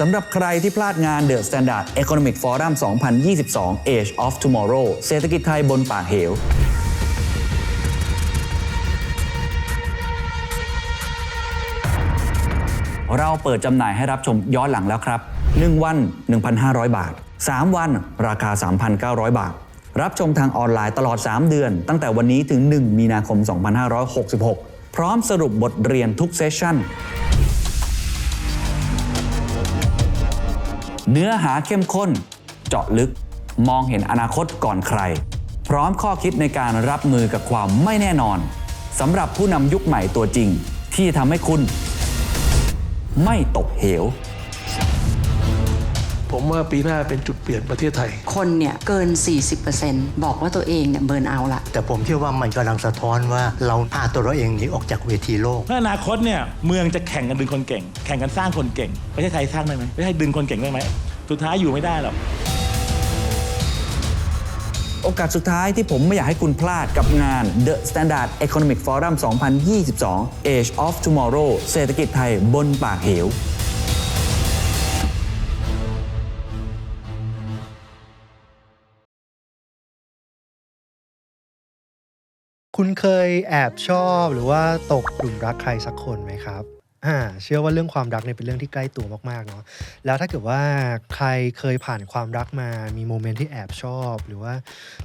สำหรับใครที่พลาดงาน The Standard Economic Forum 2022 Age of Tomorrow เศรษฐกิจไทยบนปากเหวเราเปิดจำหน่ายให้รับชมย้อนหลังแล้วครับ 1 วัน 1,500 บาท 3 วัน ราคา 3,900 บาท รับชมทางออนไลน์ตลอด 3 เดือน ตั้งแต่วันนี้ถึง 1 มีนาคม 2566 พร้อมสรุปบทเรียนทุกเซสชั่น เนื้อหาเข้มข้น เจาะลึก มองเห็นอนาคตก่อนใคร พร้อมข้อคิดในการรับมือกับความไม่แน่นอนสำหรับผู้นำยุคใหม่ตัวจริง ที่จะทำให้คุณ ไม่ตกเหว ผมว่าปีหน้าเป็นจุดเปลี่ยนประเทศไทย คนเนี่ยเกิน 40%บอกว่าตัวเองเนี่ยเบิร์นเอาท์ละ แต่ผมเชื่อว่ามันกำลังสะท้อนว่าเราพาตัวเราเองหนีออกจากเวทีโลก ถ้าอนาคตเนี่ยเมืองจะแข่งกันดึงคนเก่ง แข่งกันสร้างคนเก่งประเทศไทยสร้างได้ไหมประเทศไทยดึงคนเก่งได้ไหมสุดท้ายอยู่ไม่ได้หรอกโอกาสสุดท้ายที่ผมไม่อยากให้คุณพลาดกับงาน The Standard Economic Forum 2022 Age of Tomorrow เศรษฐกิจไทยบนปากเหว คุณเคยแอบชอบหรือว่าตกหลุมรักใครสักคนไหมครับ อ่า เชื่อว่าเรื่องความรักเนี่ยเป็นเรื่องที่ใกล้ตัวมากๆเนาะ แล้วถ้าเกิดว่าใครเคยผ่านความรักมา มีโมเมนต์ที่แอบชอบ หรือว่า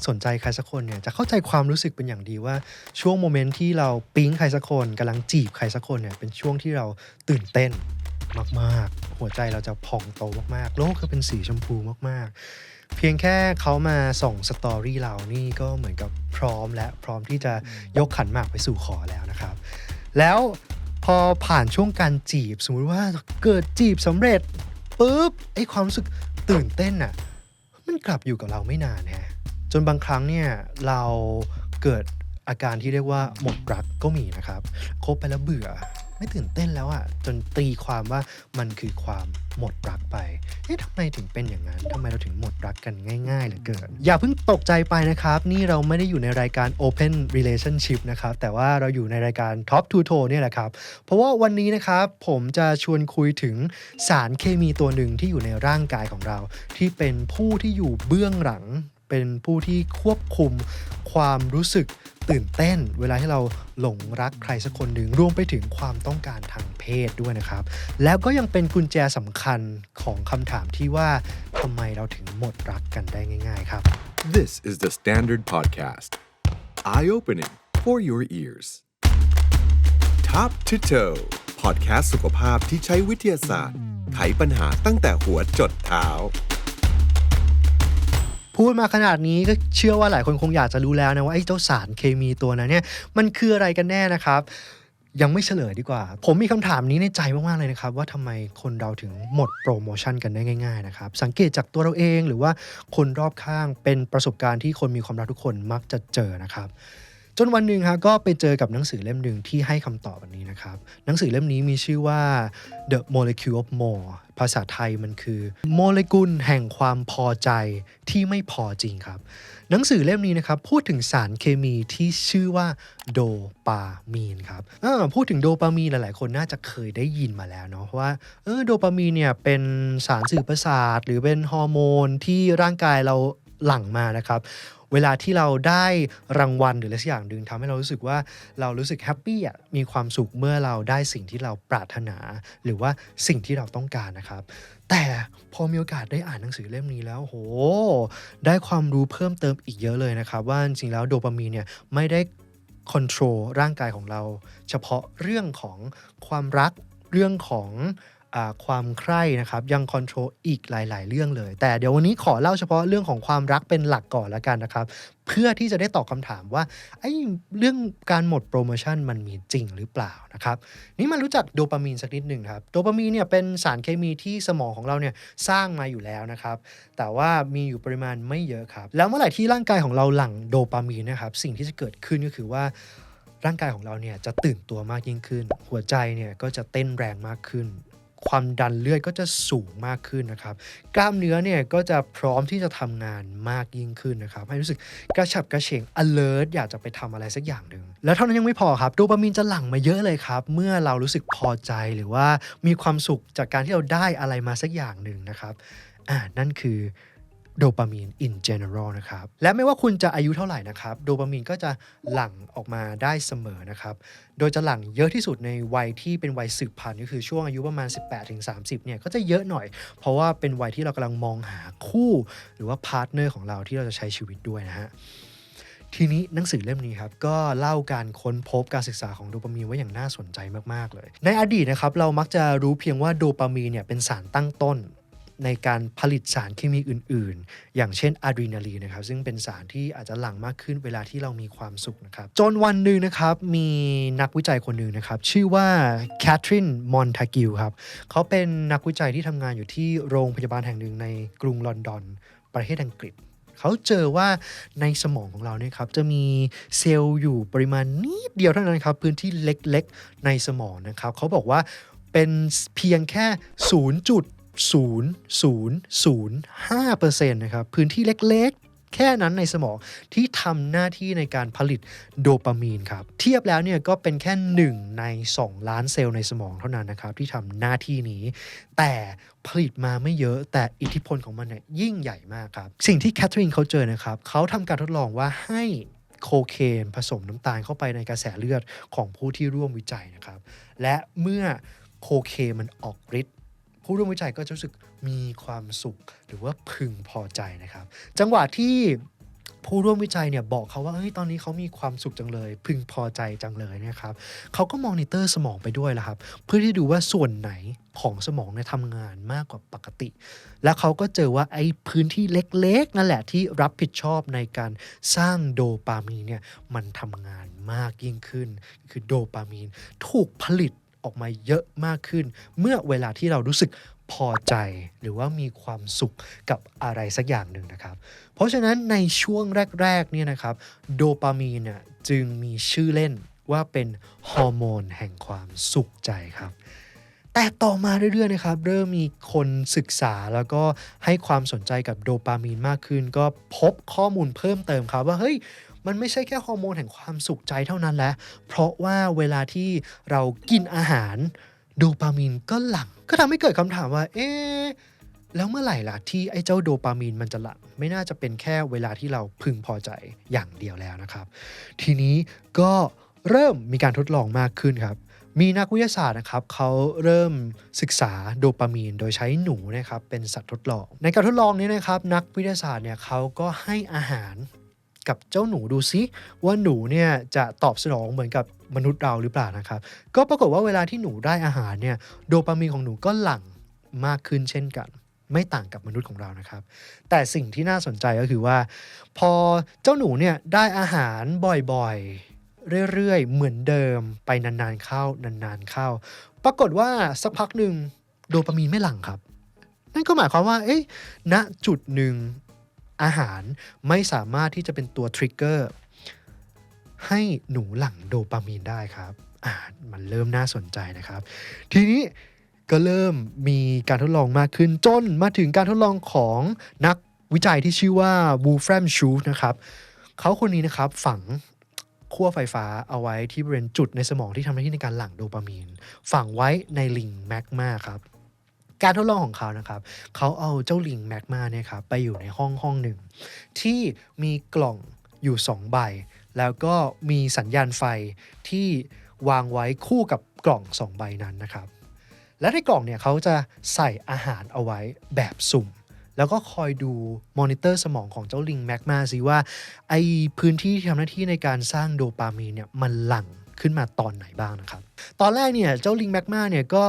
สนใจใครสักคนเนี่ย จะเข้าใจความรู้สึกเป็นอย่างดีว่าช่วงโมเมนต์ที่เราปิ๊งใครสักคนกำลังจีบใครสักคนเนี่ย เป็นช่วงที่เราตื่นเต้นมาก ๆ หัวใจเราจะผ่องโตมากๆ โลกก็เป็นสีชมพูมาก ๆ เพียงแค่เขามาส่งสตอรี่เรานี่ก็เหมือนกับพร้อมและพร้อมที่จะยกขันหมากไปสู่ขอแล้วนะครับ แล้วพอผ่านช่วงการจีบ สมมุติว่าเกิดจีบสำเร็จปุ๊บไอ้ความรู้สึกตื่นเต้นน่ะมันกลับอยู่กับเราไม่นานฮะจนบางครั้งเนี่ยเราเกิดอาการที่เรียกว่าหมดรักก็มีนะครับ คบไปแล้วเบื่อ ไม่ตื่นเต้นแล้วอะ่ะจนตีความว่ามันคือความหมดรักไป เอ๊ะทำไมถึงเป็นอย่างนั้นทำไมเราถึงหมดรักกันง่ายๆเหลือเกิน อย่าเพิ่งตกใจไปนะครับ นี่เราไม่ได้อยู่ในรายการ Open Relationship นะครับ แต่ว่าเราอยู่ในรายการ Top to Toe เนี่ยแหละครับ เพราะว่าวันนี้นะครับผมจะชวนคุยถึงสารเคมีตัวหนึ่งที่อยู่ในร่างกายของเรา ที่เป็นผู้ที่อยู่เบื้องหลัง เป็นผู้ที่ควบคุมความรู้สึกตื่นเต้น เวลาที่เราหลงรักใครสักคนหนึ่งรวมไปถึงความต้องการทางเพศด้วยนะครับ แล้วก็ยังเป็นกุญแจสำคัญของคำถามที่ว่าทำไมเราถึงหมดรักกันได้ง่ายๆครับ This is the Standard Podcast. Eye opening for your ears. Top to toe podcast สุขภาพที่ใช้วิทยาศาสตร์ไขปัญหาตั้งแต่หัวจดเท้า พูดมาขนาดนี้ก็เชื่อว่าหลายคนคงอยากจะรู้แล้วนะว่าไอ้เจ้าสารเคมีตัวนั้นเนี่ยมันคืออะไรกันแน่นะครับยังไม่เฉลยดีกว่า ผมมีคำถามนี้ในใจมาก ๆ เลยนะครับ ว่าทำไมคนเราถึงหมดโปรโมชั่นกันได้ง่าย ๆ นะครับ สังเกตจากตัวเราเองหรือว่าคนรอบข้างเป็นประสบการณ์ที่คนมีความรักทุกคนมักจะเจอนะครับ จนวันหนึ่งครับก็ไปเจอกับหนังสือเล่มหนึ่งที่ให้คำตอบแบบนี้นะครับ หนังสือเล่มนี้มีชื่อว่า The Molecule of More ภาษาไทยมันคือ โมเลกุลแห่งความพอใจที่ไม่พอจริงครับ หนังสือเล่มนี้นะครับ พูดถึงสารเคมีที่ชื่อว่าโดปามีนครับพูดถึงโดปามีนหลาย ๆ คนน่าจะเคยได้ยินมาแล้วเนาะเพราะว่าเออโดปามีนเนี่ยเป็นสารสื่อประสาท หรือเป็นฮอร์โมนที่ร่างกายเราหลั่งมานะครับ เวลาที่เราได้รางวัลหรืออะไรสักอย่างหนึ่งทำให้เรารู้สึกว่าเรารู้สึกแฮปปี้อะมีความสุขเมื่อเราได้สิ่งที่เราปรารถนา หรือว่าสิ่งที่เราต้องการนะครับ แต่พอมีโอกาสได้อ่านหนังสือเล่มนี้แล้วโห ได้ความรู้เพิ่มเติมอีกเยอะเลยนะครับ ว่าจริงๆแล้วโดปามีนเนี่ยไม่ได้คอนโทรลร่างกายของเรา เฉพาะเรื่องของความรักเรื่องของ ความใคร่นะครับยังคอนโทรลอีกหลาย ๆ เรื่องเลย แต่เดี๋ยววันนี้ขอเล่าเฉพาะเรื่องของความรักเป็นหลักก่อนล้วกันนะครับ เพื่อที่จะได้ตอบคำถามว่าไอ้เรื่องการหมดโปรโมชั่นมันมีจริงหรือเปล่านะครับนี่มารู้จักโดปามีนสักนิดหนึ่งครับโดปามีนเนี่ยเป็นสารเคมีที่สมองของเราเนี่ยสร้างมาอยู่แล้วนะครับ แต่ว่ามีอยู่ปริมาณไม่เยอะครับ แล้วเมื่อไหร่ที่ร่างกายของเราหลั่งโดปามีนนะครับสิ่งที่จะเกิดขึ้นก็คือว่าร่างกายของเราเนี่ยจะตื่นตัวมากยิ่งขึ้น หัวใจเนี่ยก็จะเต้นแรงมากขึ้น ความดันเลือดก็จะสูงมากขึ้นนะครับ กล้ามเนื้อเนี่ยก็จะพร้อมที่จะทำงานมากยิ่งขึ้นนะครับ ให้รู้สึกกระฉับกระเฉง alert อยากจะไปทำอะไรสักอย่างหนึ่งแล้วเท่านั้นยังไม่พอครับโดปามีนจะหลั่งมาเยอะเลยครับ เมื่อเรารู้สึกพอใจหรือว่ามีความสุขจากการที่เราได้อะไรมาสักอย่างหนึ่งนะครับอ่านั่นคือ โดปามีน in general นะครับ และไม่ว่าคุณจะอายุเท่าไหร่นะครับ โดปามีนก็จะหลั่งออกมาได้เสมอนะครับ โดยจะหลั่งเยอะที่สุดในวัยที่เป็นวัยสืบพันธุ์ก็คือช่วงอายุประมาณ 18-30 เนี่ย ก็จะเยอะหน่อย เพราะว่าเป็นวัยที่เรากำลังมองหาคู่ หรือว่าพาร์ทเนอร์ของเราที่เราจะใช้ชีวิตด้วยนะฮะทีนี้หนังสือเล่มนี้ครับ ก็เล่าการค้นพบการศึกษาของโดปามีนไว้อย่างน่าสนใจมาก ๆ เลย ในอดีตนะครับ เรามักจะรู้เพียงว่าโดปามีนเนี่ยเป็นสารตั้งต้น ในการผลิตสารเคมีอื่น ๆ อย่างเช่นอะดรีนาลีนนะครับซึ่งเป็นสารที่อาจจะหลั่งมากขึ้นเวลาที่เรามีความสุขนะครับจนวันหนึ่งนะครับมีนักวิจัยคนหนึ่งนะครับชื่อว่าแคทรินมอนทากิลครับเขาเป็นนักวิจัยที่ทำงานอยู่ที่โรงพยาบาลแห่งหนึ่งในกรุงลอนดอน ประเทศอังกฤษเขาเจอว่าในสมองของเราเนี่ยครับจะมีเซลล์อยู่ปริมาณนิดเดียวเท่านั้นครับพื้นที่เล็กๆในสมองนะครับเขาบอกว่าเป็นเพียงแค่ 0.0005%นะครับพื้นที่เล็กๆแค่นั้นในสมองที่ทำหน้าที่ในการผลิตโดปามีนครับ เทียบแล้วเนี่ยก็เป็นแค่ 1 ใน 2 ล้านเซลล์ในสมองเท่านั้นนะครับ ที่ทำหน้าที่นี้ แต่ผลิตมาไม่เยอะแต่อิทธิพลของมันเนี่ยยิ่งใหญ่มากครับ สิ่งที่แคทเธอรีนเขาเจอนะครับ เขาทำการทดลองว่าให้โคเคนผสมน้ำตาลเข้าไปในกระแสเลือดของผู้ที่ร่วมวิจัยนะครับ และเมื่อโคเคนมันออกฤทธิ์ ผู้ร่วมวิจัยก็จะรู้สึกมีความสุขหรือว่าพึงพอใจนะครับ จังหวะที่ผู้ร่วมวิจัยเนี่ยบอกเขาว่าเฮ้ยตอนนี้เขามีความสุขจังเลย พึงพอใจจังเลยนะครับเขาก็มอนิเตอร์สมองไปด้วยละครับ เพื่อที่ดูว่าส่วนไหนของสมองเนี่ยทำงานมากกว่าปกติ แล้วเขาก็เจอว่าไอ้พื้นที่เล็กๆ นั่นแหละที่รับผิดชอบในการสร้างโดปามีนเนี่ยมันทำงานมากยิ่งขึ้น คือโดปามีนถูกผลิต ออกมาเยอะมากขึ้น เมื่อเวลาที่เรารู้สึกพอใจหรือว่ามีความสุขกับอะไรสักอย่างหนึ่งนะครับ เพราะฉะนั้นในช่วงแรกๆเนี่ยนะครับโดปามีนเนี่ยจึงมีชื่อเล่นว่าเป็นฮอร์โมนแห่งความสุขใจครับแต่ต่อมาเรื่อยๆนะครับเริ่มมีคนศึกษาแล้วก็ให้ความสนใจกับโดปามีนมากขึ้น ก็พบข้อมูลเพิ่มเติมครับว่าเฮ้ย มันไม่ใช่แค่ฮอร์โมนแห่งความสุขใจเท่านั้นแหละ เพราะว่าเวลาที่เรากินอาหารโดปามีนก็หลั่งก็ทำให้เกิดคำถามว่า เอ๊ะแล้วเมื่อไหร่ล่ะที่ไอ้เจ้าโดปามีนมันจะหลั่งไม่น่าจะเป็นแค่เวลาที่เราพึงพอใจอย่างเดียวแล้วนะครับ ทีนี้ก็เริ่มมีการทดลองมากขึ้นครับ มีนักวิทยาศาสตร์นะครับเขาเริ่มศึกษาโดปามีน โดยใช้หนูนะครับเป็นสัตว์ทดลอง ในการทดลองนี้นะครับ นักวิทยาศาสตร์เนี่ยเขาก็ให้อาหาร กับเจ้าหนูดูซิว่าหนูเนี่ยจะตอบสนองเหมือนกับมนุษย์เราหรือเปล่านะครับ ก็ปรากฏว่าเวลาที่หนูได้อาหารเนี่ยโดปามีนของหนูก็หลั่งมากขึ้นเช่นกัน ไม่ต่างกับมนุษย์ของเรานะครับ แต่สิ่งที่น่าสนใจก็คือว่า พอเจ้าหนูเนี่ยได้อาหารบ่อยๆ เรื่อยๆ เหมือนเดิมไปนานๆเข้านานๆเข้า ปรากฏว่าสักพักหนึ่งโดปามีนไม่หลั่งครับ นั่นก็หมายความว่าเอ๊ะณจุดหนึ่ง อาหารไม่สามารถที่จะเป็นตัวทริกเกอร์ให้หนูหลั่งโดปามีนได้ครับอ่ามันเริ่มน่าสนใจนะครับ ทีนี้ก็เริ่มมีการทดลองมากขึ้นจนมาถึงการทดลองของนักวิจัยที่ชื่อว่าวูฟแรมชูฟนะครับเขาคนนี้นะครับฝังขั้วไฟฟ้าเอาไว้ที่บริเวณจุดในสมองที่ทำหน้าที่ในการหลั่งโดปามีน ฝังไว้ในลิงแมกมาครับ การทดลองของเขานะครับเขาเอาเจ้าลิงแมกมาเนี่ยครับไปอยู่ในห้องห้องหนึ่ง ที่มีกล่องอยู่ 2 ใบ แล้วก็มีสัญญาณไฟที่วางไว้คู่กับกล่อง 2 ใบนั้นนะครับ และในกล่องเนี่ยเขาจะใส่อาหารเอาไว้แบบสุ่ม แล้วก็คอยดูมอนิเตอร์สมองของเจ้าลิงแมกมาสิว่าไอพื้นที่ที่ทำหน้าที่ในการสร้างโดปามีนเนี่ยมันหลั่งขึ้นมาตอนไหนบ้างนะครับ ตอนแรกเนี่ยเจ้าลิงแมกมาเนี่ยก็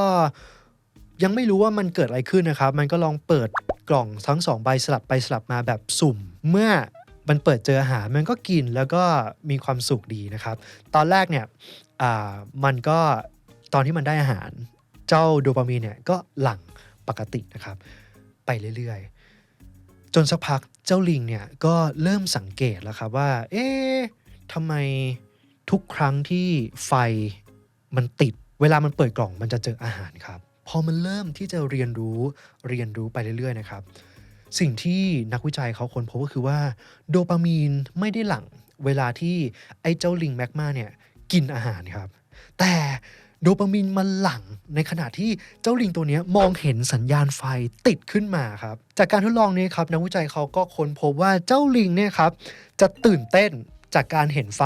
ยังไม่รู้ว่ามันเกิดอะไรขึ้นนะครับ มันก็ลองเปิดกล่องทั้งสองใบสลับไปสลับมาแบบสุ่ม เมื่อมันเปิดเจออาหารมันก็กินแล้วก็มีความสุขดีนะครับ ตอนแรกเนี่ยอ่ามันก็ตอนที่มันได้อาหาร เจ้าโดปามีนเนี่ยก็หลั่งปกตินะครับ ไปเรื่อยๆ จนสักพักเจ้าลิงเนี่ยก็เริ่มสังเกตแล้วครับว่า เอ๊ะทำไมทุกครั้งที่ไฟมันติด เวลามันเปิดกล่องมันจะเจออาหารครับ พอมันเริ่มที่จะเรียนรู้เรียนรู้ไปเรื่อยๆนะครับ สิ่งที่นักวิจัยเขาค้นพบก็คือว่าโดปามีนไม่ได้หลั่งเวลาที่ไอ้เจ้าลิงแมกมาเนี่ยกินอาหารครับ แต่โดปามีนมันหลั่งในขณะที่เจ้าลิงตัวนี้มองเห็นสัญญาณไฟติดขึ้นมาครับ จากการทดลองนี้ครับนักวิจัยเขาก็ค้นพบว่าเจ้าลิงเนี่ยครับจะตื่นเต้นจากการเห็นไฟ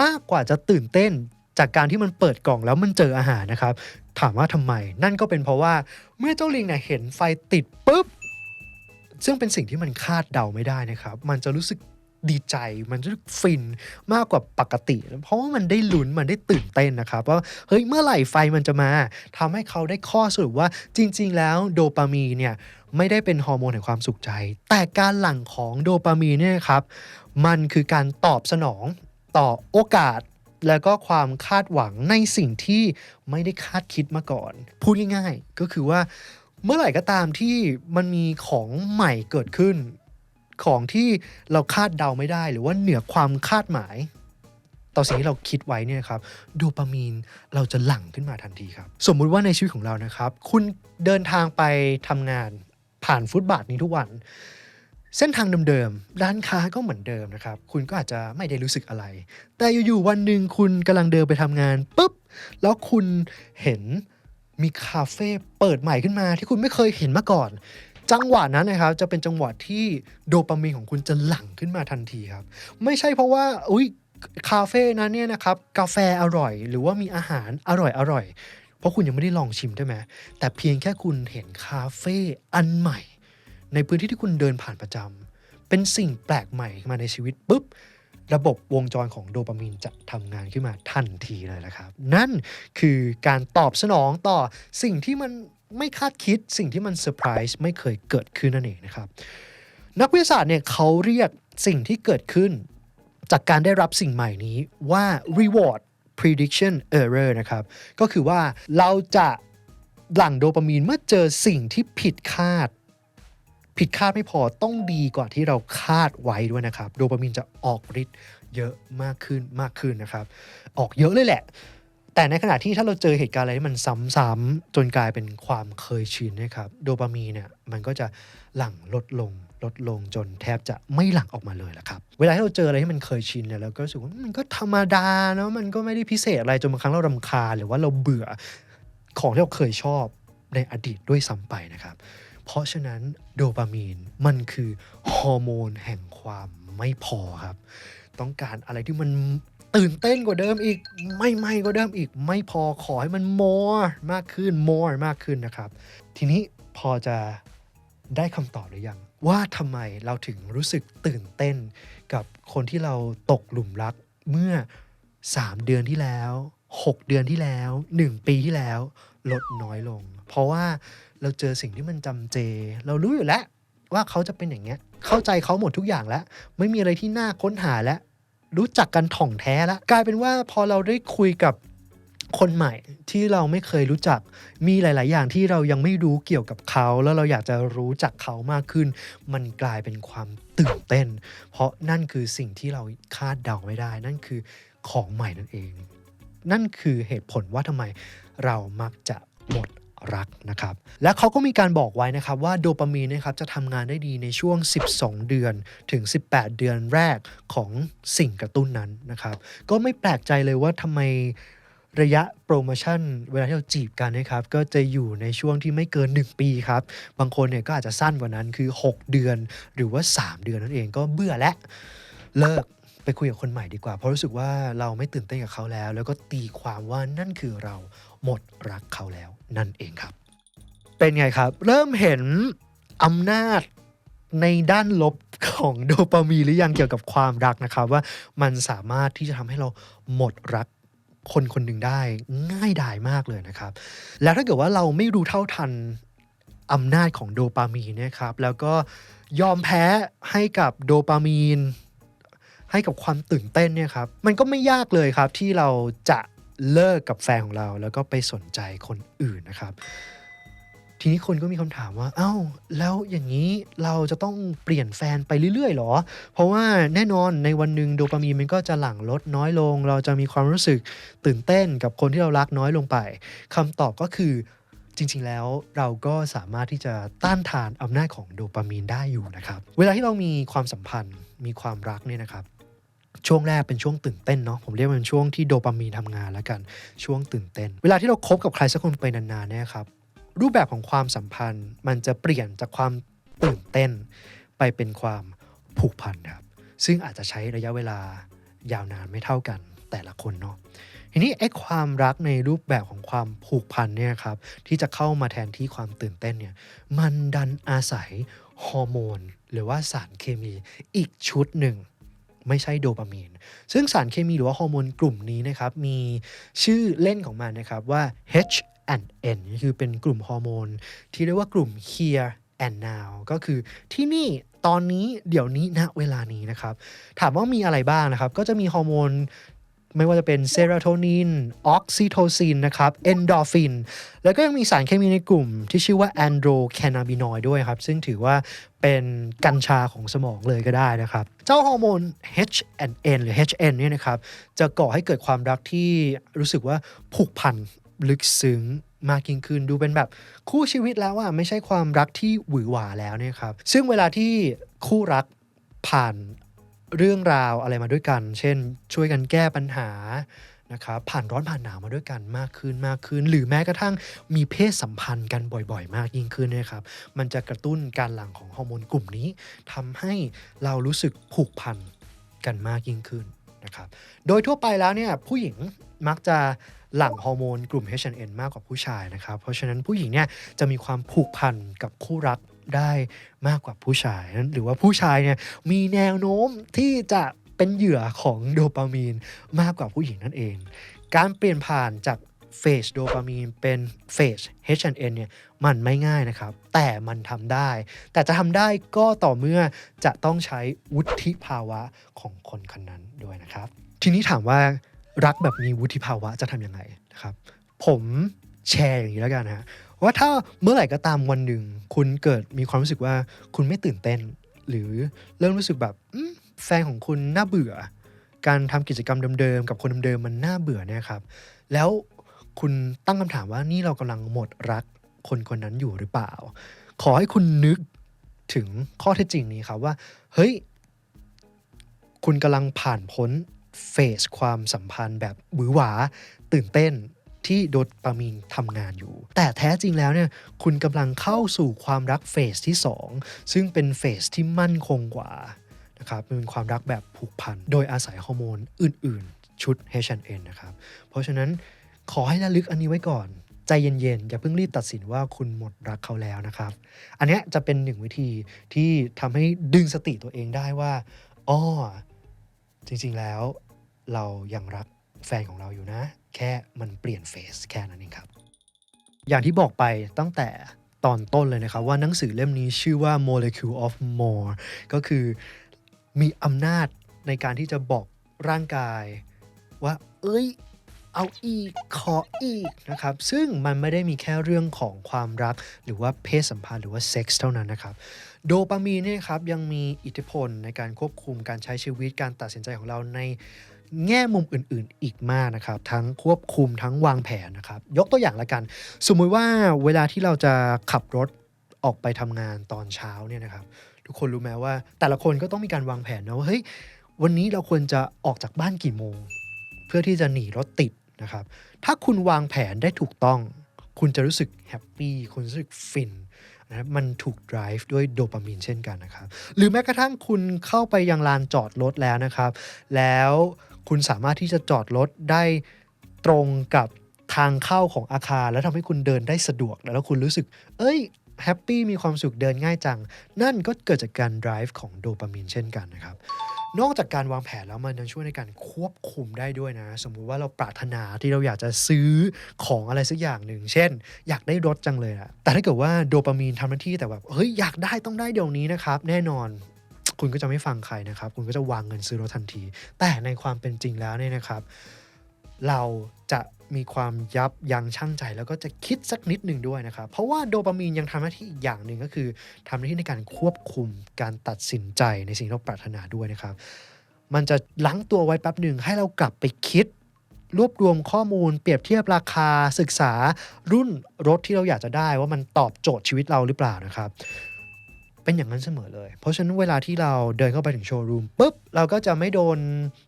มากกว่าจะตื่นเต้นจากการที่มันเปิดกล่องแล้วมันเจออาหารนะครับ ถามว่าทำไม นั่นก็เป็นเพราะว่าเมื่อเจ้าลิงเนี่ยเห็นไฟติดปุ๊บ ซึ่งเป็นสิ่งที่มันคาดเดาไม่ได้นะครับ มันจะรู้สึกดีใจ มันจะรู้สึกฟินมากกว่าปกติ เพราะว่ามันได้ลุ้น มันได้ตื่นเต้นนะครับว่าเฮ้ยเมื่อไหร่ไฟมันจะมาทำให้เขาได้ข้อสรุปว่าจริง ๆ แล้วโดปามีนเนี่ยไม่ได้เป็นฮอร์โมนแห่งความสุขใจ แต่การหลั่งของโดปามีนเนี่ยครับ มันคือการตอบสนองต่อโอกาส แล้วก็ความคาดหวังในสิ่งที่ไม่ได้คาดคิดมาก่อน พูดง่ายๆ ก็คือว่าเมื่อไหร่ก็ตามที่มันมีของใหม่เกิดขึ้น ของที่เราคาดเดาไม่ได้ หรือว่าเหนือความคาดหมาย ต่อสิ่งที่เราคิดไว้เนี่ยครับโดปามีนเราจะหลั่งขึ้นมาทันทีครับ สมมุติว่าในชีวิตของเรานะครับ คุณเดินทางไปทำงานผ่านฟุตบาทนี้ทุกวัน เส้นทางเดิมๆ ร้านค้าก็เหมือนเดิมนะครับ คุณก็อาจจะไม่ได้รู้สึกอะไร แต่อยู่ๆ วันหนึ่งคุณกำลังเดินไปทำงานปุ๊บ แล้วคุณเห็นมีคาเฟ่เปิดใหม่ขึ้นมาที่คุณไม่เคยเห็นมาก่อน จังหวะนั้นนะครับ จะเป็นจังหวะที่โดปามีนของคุณจะหลั่งขึ้นมาทันทีครับ ไม่ใช่เพราะว่าอุ้ยคาเฟ่นั้นเนี่ยนะครับกาแฟอร่อย หรือว่ามีอาหารอร่อยอร่อยเพราะคุณยังไม่ได้ลองชิมใช่ไหมแต่เพียงแค่คุณเห็นคาเฟ่อันใหม่ ในพื้นที่ที่คุณเดินผ่านประจำเป็นสิ่งแปลกใหม่มาในชีวิตปุ๊บระบบวงจรของโดปามีนจะทำงานขึ้นมาทันทีเลยนะครับ นั่นคือการตอบสนองต่อสิ่งที่มันไม่คาดคิด สิ่งที่มันเซอร์ไพรส์ไม่เคยเกิดขึ้นนั่นเองนะครับ นักวิทยาศาสตร์เนี่ยเขาเรียกสิ่งที่เกิดขึ้น จากการได้รับสิ่งใหม่นี้ว่า reward prediction error นะครับ ก็คือว่าเราจะหลั่งโดปามีนเมื่อเจอสิ่งที่ผิดคาด ผิดคาดไม่พอต้องดีกว่าที่เราคาดไว้ด้วยนะครับ โดปามีนจะออกฤทธิ์เยอะมากขึ้นมากขึ้นนะครับ ออกเยอะเลยแหละ แต่ในขณะที่ถ้าเราเจอเหตุการณ์อะไรที่มันซ้ำๆจนกลายเป็นความเคยชินนะครับ โดปามีนเนี่ยมันก็จะหลั่งลดลงลดลงจนแทบจะไม่หลั่งออกมาเลยละครับ เวลาที่เราเจออะไรที่มันเคยชินเนี่ยเราก็รู้สึกว่ามันก็ธรรมดาเนาะมันก็ไม่ได้พิเศษอะไรจนบางครั้งเรารำคาญหรือว่าเราเบื่อของที่เราเคยชอบในอดีตด้วยซ้ำไปนะครับ เพราะฉะนั้นโดปามีนมันคือฮอร์โมนแห่งความไม่พอครับ ต้องการอะไรที่มันตื่นเต้นกว่าเดิมอีก ไม่ไม่กว่าเดิมอีก ไม่พอขอให้มัน more มากขึ้น more มากขึ้นนะครับ ทีนี้พอจะได้คำตอบหรือยัง ว่าทำไมเราถึงรู้สึกตื่นเต้นกับคนที่เราตกหลุมรักเมื่อ 3 เดือนที่แล้ว 6 เดือนที่แล้ว 1 ปีที่แล้ว ลดน้อยลง เพราะว่า เราเจอสิ่งที่มันจำเจ เรารู้อยู่แล้วว่าเขาจะเป็นอย่างเงี้ย เข้าใจเขาหมดทุกอย่างแล้ว ไม่มีอะไรที่น่าค้นหาแล้ว รู้จักกันถ่องแท้แล้ว กลายเป็นว่าพอเราได้คุยกับคนใหม่ที่เราไม่เคยรู้จัก มีหลาย ๆ อย่างที่เรายังไม่รู้เกี่ยวกับเขา แล้วเราอยากจะรู้จักเขามากขึ้น มันกลายเป็นความตื่นเต้น เพราะนั่นคือสิ่งที่เราคาดเดาไม่ได้ นั่นคือของใหม่นั่นเอง นั่นคือเหตุผลว่าทำไมเรามักจะหมด รักนะครับ และเขาก็มีการบอกไว้นะครับว่าโดปามีนนะครับจะทำงานได้ดีในช่วง 12 เดือนถึง 18 เดือนแรกของสิ่งกระตุ้นนั้นนะครับ ก็ไม่แปลกใจเลยว่าทำไมระยะโปรโมชั่นเวลาที่เราจีบกันนะครับ ก็จะอยู่ในช่วงที่ไม่เกิน 1 ปีครับ บางคนเนี่ยก็อาจจะสั้นกว่านั้นคือ 6 เดือนหรือว่า 3 เดือนนั่นเองก็เบื่อแล้วเลิกไปคุยกับคนใหม่ดีกว่า เพราะรู้สึกว่าเราไม่ตื่นเต้นกับเขาแล้ว แล้วก็ตีความว่านั่นคือเราหมดรักเขาแล้ว นั่นเองครับ เป็นไงครับ เริ่มเห็นอำนาจในด้านลบของโดปามีนหรือยังเกี่ยวกับความรักนะครับ ว่ามันสามารถที่จะทำให้เราหมดรักคนคนหนึ่งได้ง่ายดายมากเลยนะครับ แล้วถ้าเกิดว่าเราไม่รู้เท่าทันอำนาจของโดปามีนนะครับ แล้วก็ยอมแพ้ให้กับโดปามีนให้กับความตื่นเต้นเนี่ยครับ มันก็ไม่ยากเลยครับที่เราจะ เลิกกับแฟนของเราแล้วก็ไปสนใจคนอื่นนะครับ ทีนี้คนก็มีคำถามว่า เอ้า แล้วอย่างนี้เราจะต้องเปลี่ยนแฟนไปเรื่อยๆหรอ เพราะว่าแน่นอนในวันหนึ่งโดปามีนมันก็จะหลั่งลดน้อยลง เราจะมีความรู้สึกตื่นเต้นกับคนที่เรารักน้อยลงไปคำตอบก็คือจริงๆ แล้วเราก็สามารถที่จะต้านทานอำนาจของโดปามีนได้อยู่นะครับ เวลาที่เรามีความสัมพันธ์มีความรักเนี่ยนะครับ ช่วงแรกเป็นช่วงตื่นเต้นเนาะผมเรียกว่าเป็นช่วงที่โดปามีนทำงานแล้วกันช่วงตื่นเต้น เวลาที่เราคบกับใครสักคนไปนานๆเนี่ยครับรูปแบบของความสัมพันธ์ มันจะเปลี่ยนจากความตื่นเต้น ไปเป็นความผูกพันครับซึ่งอาจจะใช้ระยะเวลายาวนานไม่เท่ากันแต่ละคนเนาะทีนี้ไอ้ความรักในรูปแบบของความผูกพันเนี่ยครับที่จะเข้ามาแทนที่ความตื่นเต้นเนี่ยมันดันอาศัยฮอร์โมน หรือว่าสารเคมีอีกชุดหนึ่ง ไม่ใช่โดปามีน ซึ่งสารเคมีหรือว่าฮอร์โมนกลุ่มนี้นะครับ มีชื่อเล่นของมันนะครับว่า H and N คือเป็นกลุ่มฮอร์โมน ที่เรียกว่ากลุ่ม here and now ก็คือที่นี่ตอนนี้เดี๋ยวนี้ณเวลานี้นะครับ ถามว่ามีอะไรบ้างนะครับ ก็จะมีฮอร์โมน ไม่ว่าจะเป็นเซโรโทนิน ออกซิโทซินนะครับ เอนโดรฟิน แล้วก็ยังมีสารเคมีในกลุ่มที่ชื่อว่าแอนโดรแคนาบินอยด้วยครับ ซึ่งถือว่าเป็นกัญชาของสมองเลยก็ได้นะครับ เจ้าฮอร์โมน HNN หรือ HN เนี่ยนะครับ จะก่อให้เกิดความรักที่รู้สึกว่าผูกพันลึกซึ้งมากยิ่งขึ้นดูเป็นแบบคู่ชีวิตแล้วอะไม่ใช่ความรักที่หวือหวาแล้วเนี่ยครับ ซึ่งเวลาที่คู่รักผ่าน เรื่องราวอะไรมาด้วยกัน เช่น ช่วยกันแก้ปัญหานะครับผ่านร้อนผ่านหนาวมาด้วยกันมากขึ้นมากขึ้น หรือแม้กระทั่งมีเพศสัมพันธ์กันบ่อยๆ มากยิ่งขึ้นนะครับ มันจะกระตุ้นการหลั่งของฮอร์โมนกลุ่มนี้ทำให้เรารู้สึกผูกพันกันมากยิ่งขึ้นนะครับ โดยทั่วไปแล้วเนี่ยผู้หญิงมักจะหลั่งฮอร์โมนกลุ่ม H&N มากกว่าผู้ชายนะครับ เพราะฉะนั้นผู้หญิงเนี่ยจะมีความผูกพันกับคู่รัก ได้มากกว่าผู้ชายนั้นหรือว่าผู้ชายเนี่ยมีแนวโน้มที่จะเป็นเหยื่อของโดปามีนมากกว่าผู้หญิงนั่นเอง การเปลี่ยนผ่านจากเฟสโดปามีนเป็นเฟส H&N เนี่ยมันไม่ง่ายนะครับ แต่มันทำได้ แต่จะทำได้ก็ต่อเมื่อจะต้องใช้วุฒิภาวะของคนคนนั้นด้วยนะครับ ทีนี้ถามว่ารักแบบมีวุฒิภาวะจะทำยังไงนะครับ ผม แชร์อย่างนี้แล้วกันนะฮะว่าถ้าเมื่อไหร่ก็ตามวันหนึ่ง คุณเกิดมีความรู้สึกว่าคุณไม่ตื่นเต้น หรือเริ่มรู้สึกแบบแฟนของคุณน่าเบื่อ การทำกิจกรรมเดิมๆกับคนเดิมๆมันน่าเบื่อเนี่ยครับ แล้วคุณตั้งคำถามว่านี่เรากำลังหมดรักคนคนนั้นอยู่หรือเปล่า ขอให้คุณนึกถึงข้อเท็จจริงนี้ครับว่า เฮ้ย คุณกำลังผ่านพ้นเฟสความสัมพันธ์แบบหวือหวา ตื่นเต้น ที่โดปามีนทำงานอยู่ แต่แท้จริงแล้วเนี่ยคุณกำลังเข้าสู่ความรักเฟสที่ 2 ซึ่งเป็นเฟสที่มั่นคงกว่านะครับเป็นความรักแบบผูกพัน โดยอาศัยฮอร์โมนอื่นๆ ชุด H&N นะครับ เพราะฉะนั้นขอให้ระลึกอันนี้ไว้ก่อนใจเย็นๆ อย่าเพิ่งรีบตัดสินว่าคุณหมดรักเขาแล้วนะครับ อันนี้จะเป็นหนึ่งวิธีที่ทำให้ดึงสติตัวเองได้ว่าอ้อจริงๆแล้วเรายังรักแฟนของเราอยู่นะ แค่มันเปลี่ยนเฟสแค่นั้นเองครับ อย่างที่บอกไปตั้งแต่ตอนต้นเลยนะครับ ว่าหนังสือเล่มนี้ชื่อว่า Molecule of More ก็คือมีอำนาจในการที่จะบอกร่างกายว่า เอ้ย เอาอีก ขออีกนะครับ ซึ่งมันไม่ได้มีแค่เรื่องของความรัก หรือว่าเพศสัมพันธ์หรือว่าเซ็กส์เท่านั้นนะครับโดปามีนเนี่ยครับยังมีอิทธิพลในการควบคุมการใช้ชีวิตการตัดสินใจของเราใน แง่มุมอื่นๆอีกมากนะครับ ทั้งควบคุมทั้งวางแผนนะครับ ยกตัวอย่างละกัน สมมุติว่าเวลาที่เราจะขับรถออกไปทำงานตอนเช้าเนี่ยนะครับ ทุกคนรู้ไหมว่า แต่ละคนก็ต้องมีการวางแผนนะว่าเฮ้ยวันนี้เราควรจะออกจากบ้านกี่โมง เพื่อที่จะหนีรถติดนะครับ ถ้าคุณวางแผนได้ถูกต้อง คุณจะรู้สึกแฮปปี้คุณรู้สึกฟินนะมันถูก drive ด้วยโดปามีนเช่นกันนะครับ หรือแม้กระทั่งคุณเข้าไปยังลานจอดรถแล้วนะครับ แล้ว คุณสามารถที่จะจอดรถได้ตรงกับทางเข้าของอาคาร แล้วทำให้คุณเดินได้สะดวก แล้วคุณรู้สึก เอ้ยแฮปปี้มีความสุขเดินง่ายจัง นั่นก็เกิดจากการ drive ของโดปามีนเช่นกันนะครับนอกจากการวางแผนแล้วมันยังช่วยในการควบคุมได้ด้วยนะ สมมุติว่าเราปรารถนาที่เราอยากจะซื้อของอะไรสักอย่างหนึ่ง เช่น อยากได้รถจังเลยอะแต่ถ้าเกิดว่าโดปามีนทำหน้าที่แต่แบบเฮ้ยอยากได้ต้องได้เดี๋ยวนี้นะครับ แน่นอน คุณก็จะไม่ฟังใครนะครับ คุณก็จะวางเงินซื้อรถทันที แต่ในความเป็นจริงแล้วเนี่ยนะครับ เราจะมีความยับยั้งชั่งใจแล้วก็จะคิดสักนิดหนึ่งด้วยนะครับ เพราะว่าโดปามีนยังทำหน้าที่อีกอย่างหนึ่งก็คือทำหน้าที่ในการควบคุมการตัดสินใจในสิ่งที่เราปรารถนาด้วยนะครับ มันจะล้างตัวไว้แป๊บหนึ่งให้เรากลับไปคิด รวบรวมข้อมูล เปรียบเทียบราคาศึกษารุ่นรถที่เราอยากจะได้ว่ามันตอบโจทย์ชีวิตเราหรือเปล่านะครับ เป็นอย่างนั้นเสมอเลย เพราะฉะนั้นเวลาที่เราเดินเข้าไปถึงโชว์รูมปุ๊บ เราก็จะไม่โดน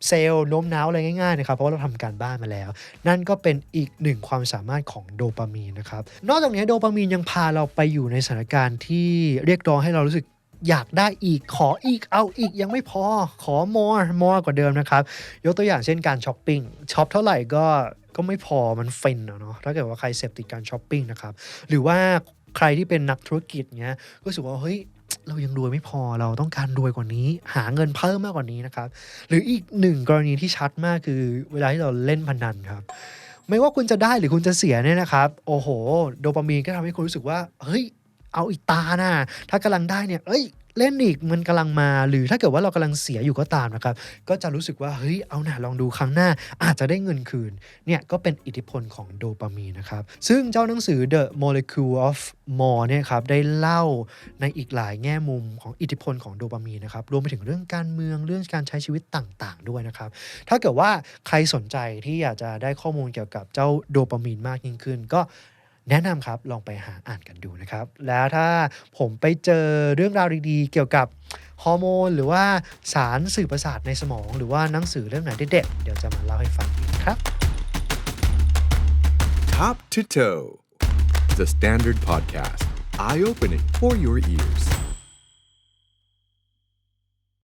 เซลล์โน้มน้าวอะไรง่ายๆนะครับ เพราะว่าเราทำการบ้านมาแล้ว นั่นก็เป็นอีกหนึ่งความสามารถของโดปามีนนะครับ นอกจากนี้โดปามีนยังพาเราไปอยู่ในสถานการณ์ที่เรียกร้องให้เรารู้สึกอยากได้อีกขออีกเอาอีกยังไม่พอขอ more more กว่าเดิมนะครับ ยกตัวอย่างเช่นการช้อปปิ้งช็อปเท่าไหร่ก็ก็ไม่พอมันฟินอะเนาะถ้าเกิดว่าใครเสพติดการช้อปปิ้งนะครับ หรือว่าใครที่เป็นนักธุรกิจเนี้ยก็รู้สึกว่าเฮ้ย เรายังรวยไม่พอเราต้องการรวยกว่านี้ หาเงินเพิ่มมากกว่านี้นะครับ หรืออีกหนึ่งกรณีที่ชัดมากคือเวลาที่เราเล่นพนันครับ ไม่ว่าคุณจะได้หรือคุณจะเสียเนี่ยนะครับ โอ้โห โดปามีนก็ทำให้คุณรู้สึกว่า เฮ้ย เอาอีกตานะถ้ากำลังได้เนี่ยเอ้ยเล่นอีกมันกำลังมา หรือถ้าเกิดว่าเรากำลังเสียอยู่ก็ตามนะครับ ก็จะรู้สึกว่าเฮ้ยเอาหน่าลองดูครั้งหน้า อาจจะได้เงินคืนเนี่ยก็เป็นอิทธิพลของโดปามีนนะครับ ซึ่งเจ้าหนังสือ The Molecule of More เนี่ยครับได้เล่าในอีกหลายแง่มุมของอิทธิพลของโดปามีนนะครับรวมไปถึงเรื่องการเมืองเรื่องการใช้ชีวิตต่างๆ ด้วยนะครับ ถ้าเกิดว่าใครสนใจที่อยากจะได้ข้อมูลเกี่ยวกับเจ้าโดปามีนมากยิ่งขึ้น ก็ แนะนำครับลองไปหาอ่านกันดูนะครับ แล้วถ้าผมไปเจอเรื่องราวดีๆ เกี่ยวกับฮอร์โมน หรือว่าสารสื่อประสาทในสมอง หรือว่าหนังสือเรื่องไหนเด็ดๆเดี๋ยวจะมาเล่าให้ฟังอีกครับ Top to Toe, the Standard Podcast, eye opening for your ears.